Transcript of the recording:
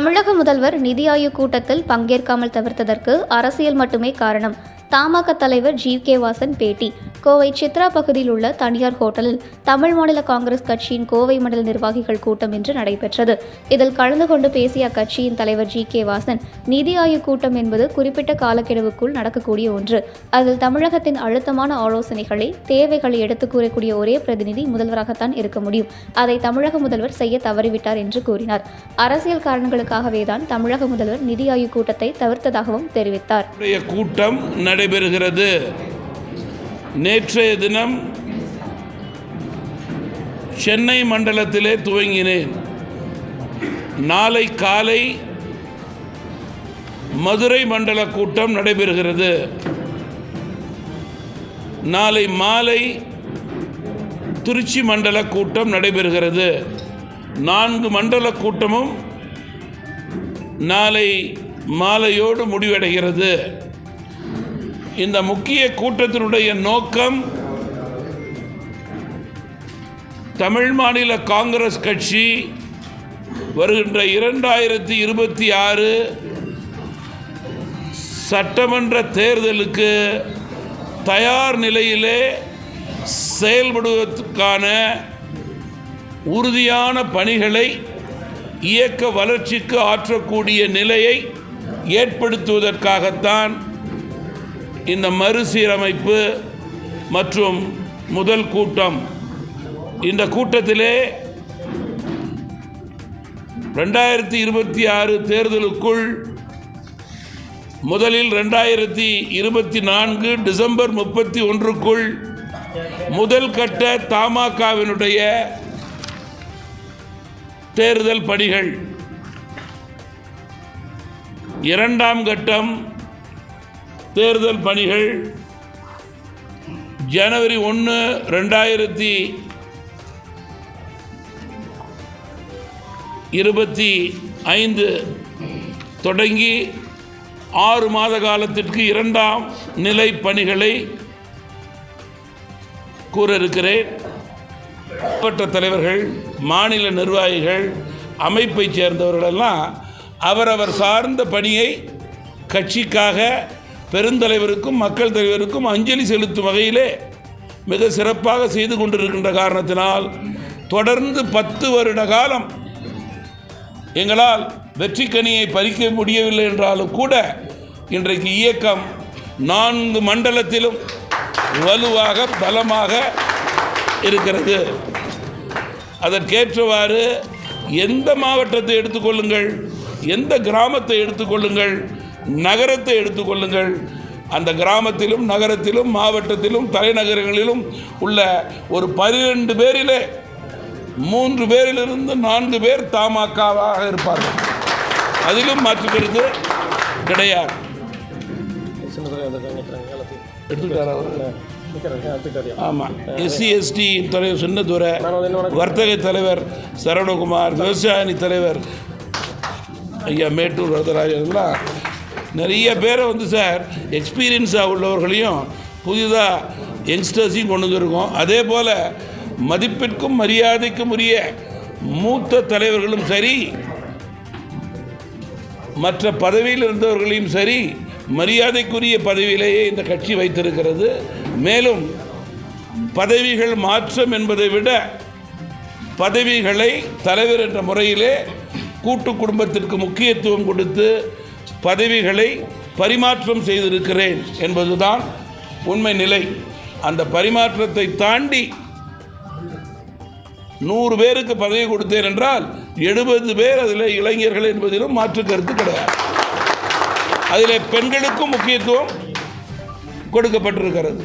தமிழக முதல்வர் நிதி ஆயோக் கூட்டத்தில் பங்கேற்காமல் தவிர்த்ததற்கு அரசியல் மட்டுமே காரணம். தமாக தலைவர் ஜி கே வாசன் பேட்டி. கோவை சித்ரா பகுதியில் உள்ள தனியார் ஹோட்டலில் தமிழ் மாநில காங்கிரஸ் கட்சியின் கோவை மண்டல நிர்வாகிகள் கூட்டம் இன்று நடைபெற்றது. இதில் கலந்து கொண்டு பேசிய அக்கட்சியின் தலைவர் ஜி கே வாசன் நிதி ஆயோக் கூட்டம் என்பது குறிப்பிட்ட காலக்கெடுவுக்குள் நடக்கக்கூடிய ஒன்று. அதில் தமிழகத்தின் அழுத்தமான ஆலோசனைகளை தேவைகளை எடுத்துக் கூறக்கூடிய ஒரே பிரதிநிதி முதல்வராகத்தான் இருக்க முடியும். அதை தமிழக முதல்வர் செய்ய தவறிவிட்டார் என்று கூறினார். அரசியல் காரணங்களுக்காகவே தான் தமிழக முதல்வர் நிதி ஆயோக் கூட்டத்தை தவிர்த்ததாகவும் தெரிவித்தார். கூட்டம் நடைபெறுகிறது. நேற்றைய தினம் சென்னை மண்டலத்திலே துவங்கினேன். நாளை காலை மதுரை மண்டல கூட்டம் நடைபெறுகிறது. நாளை மாலை திருச்சி மண்டல கூட்டம் நடைபெறுகிறது. நான்கு மண்டல கூட்டமும் நாளை மாலையோடு முடிவடைகிறது. இந்த முக்கிய கூட்டத்தினுடைய நோக்கம் தமிழ் மாநில காங்கிரஸ் கட்சி வருகின்ற இரண்டாயிரத்தி இருபத்தி ஆறு சட்டமன்ற தேர்தலுக்கு தயார் நிலையிலே செயல்படுவதற்கான உறுதியான பணிகளை இயக்க வளர்ச்சிக்கு ஆற்றக்கூடிய நிலையை ஏற்படுத்துவதற்காகத்தான் இந்த மறுசீரமைப்பு மற்றும் முதல் கூட்டம் இந்த கூட்டத்திலே ரெண்டாயிரத்தி இருபத்தி ஆறு தேர்தலுக்குள் முதலில் ரெண்டாயிரத்தி இருபத்தி நான்கு டிசம்பர் முப்பத்தி ஒன்றுக்குள் முதல் கட்ட தமாகவினுடைய தேர்தல் பணிகள் இரண்டாம் கட்டம் தேர்தல் பணிகள் ஜனவரி ஒன்று ரெண்டாயிரத்தி இருபத்தி ஐந்து தொடங்கி ஆறு மாத காலத்திற்கு இரண்டாம் நிலை பணிகளை கூற இருக்கிறேன் மாவட்ட தலைவர்கள் மாநில நிர்வாகிகள் அமைப்பைச் சேர்ந்தவர்களெல்லாம் அவரவர் சார்ந்த பணியை கட்சிக்காக பெருந்தலைவருக்கும் மக்கள் தலைவருக்கும் அஞ்சலி செலுத்தும் வகையிலே மிக சிறப்பாக செய்து கொண்டிருக்கின்ற காரணத்தினால் தொடர்ந்து பத்து வருட காலம் எங்களால் வெற்றி கனியை பறிக்க முடியவில்லை என்றாலும் கூட இன்றைக்கு இயக்கம் நான்கு மண்டலத்திலும் வலுவாக பலமாக இருக்கிறது. அதற்கேற்றவாறு எந்த மாவட்டத்தை எடுத்துக்கொள்ளுங்கள் எந்த கிராமத்தை எடுத்துக்கொள்ளுங்கள் நகரத்தை எடுத்துக்கொள்ளுங்கள். அந்த கிராமத்திலும் நகரத்திலும் மாவட்டத்திலும் தலைநகரங்களிலும் உள்ள ஒரு பனிரெண்டு பேரிலே மூன்று பேரிலிருந்து நான்கு பேர் தமாகவாக இருப்பார்கள். அதிலும் மாற்றுக்கிறது கிடையாது. ஆமாம் எஸ்சி எஸ்டி தலைவர் சின்னதுரை வர்த்தக தலைவர் சரவணகுமார் விவசாயி தலைவர் ஐயா மேட்டூர் வரதராஜன்லாம் நிறைய பேரை வந்து சார் எக்ஸ்பீரியன்ஸாக உள்ளவர்களையும் புதிதாக யங்ஸ்டர்ஸையும் கொண்டு வந்திருக்கோம். அதே போல் மதிப்பிற்கும் மரியாதைக்கும் உரிய மூத்த தலைவர்களும் சரி மற்ற பதவியில் இருந்தவர்களையும் சரி மரியாதைக்குரிய பதவியிலேயே இந்த கட்சி வைத்திருக்கிறது. மேலும் பதவிகள் மாற்றம் என்பதை விட பதவிகளை தலைவர் என்ற முறையிலே கூட்டு குடும்பத்திற்கு முக்கியத்துவம் கொடுத்து பதவிகளை பரிமாற்றம் செய்திருக்கிறேன் என்பதுதான் உண்மை நிலை. அந்த பரிமாற்றத்தை தாண்டி நூறு பேருக்கு பதவி கொடுத்தேன் என்றால் எழுபது பேர் அதில் இளைஞர்கள் என்பதிலும் மாற்று கருத்து கிடையாது. அதில் பெண்களுக்கும் முக்கியத்துவம் கொடுக்கப்பட்டிருக்கிறது.